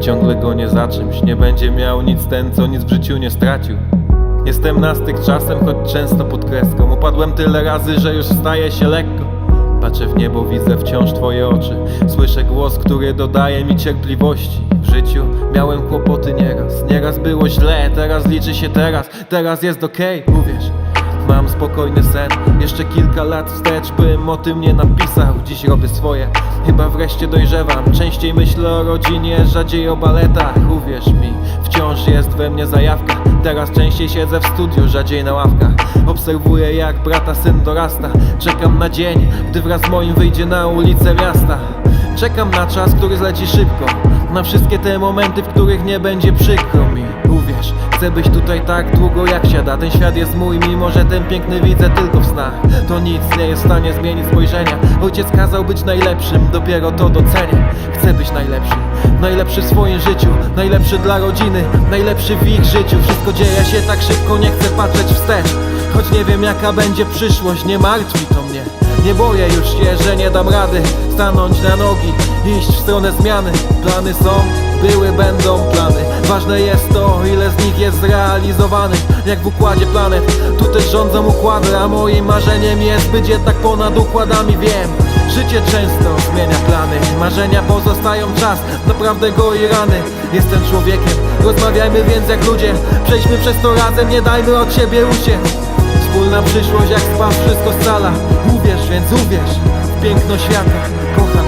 ciągle gonię za czymś. Nie będzie miał nic ten, co nic w życiu nie stracił. Jestem na styk czasem, choć często pod kreską. Upadłem tyle razy, że już staje się lekko. Patrzę w niebo, widzę wciąż twoje oczy. Słyszę głos, który dodaje mi cierpliwości. W życiu miałem kłopoty nieraz. Nieraz było źle, teraz liczy się teraz. Teraz jest okej, uwierz Mam spokojny sen, jeszcze kilka lat wstecz bym o tym nie napisał. Dziś robię swoje, chyba wreszcie dojrzewam. Częściej myślę o rodzinie, rzadziej o baletach. Uwierz mi, wciąż jest we mnie zajawka. Teraz częściej siedzę w studiu, rzadziej na ławkach. Obserwuję jak brata syn dorasta. Czekam na dzień, gdy wraz z moim wyjdzie na ulicę miasta. Czekam na czas, który zleci szybko. Na wszystkie te momenty, w których nie będzie przykro mi Uwierz, chcę być tutaj tak długo jak siada Ten świat jest mój, mimo że ten piękny widzę tylko w snach. To nic nie jest w stanie zmienić spojrzenia. Ojciec kazał być najlepszym, dopiero to docenię. Chcę być najlepszy, najlepszy w swoim życiu Najlepszy dla rodziny, najlepszy w ich życiu. Wszystko dzieje się tak szybko, nie chcę patrzeć wstecz. Choć nie wiem jaka będzie przyszłość, nie martwi to mnie. Nie boję już się, że nie dam rady stanąć na nogi, iść w stronę zmiany. Plany są, były, będą plany. Ważne jest to, ile z nich jest zrealizowanych. Jak w układzie planet, tu też rządzą układy, a moim marzeniem jest być jednak ponad układami. Wiem, życie często zmienia plany. Marzenia pozostają czas, naprawdę goi rany. Jestem człowiekiem, rozmawiajmy więc jak ludzie. Przejdźmy przez to razem, nie dajmy od siebie uciec. Wspólna przyszłość jak spa wszystko scala Uwierz, więc uwierz w piękno świata Kocham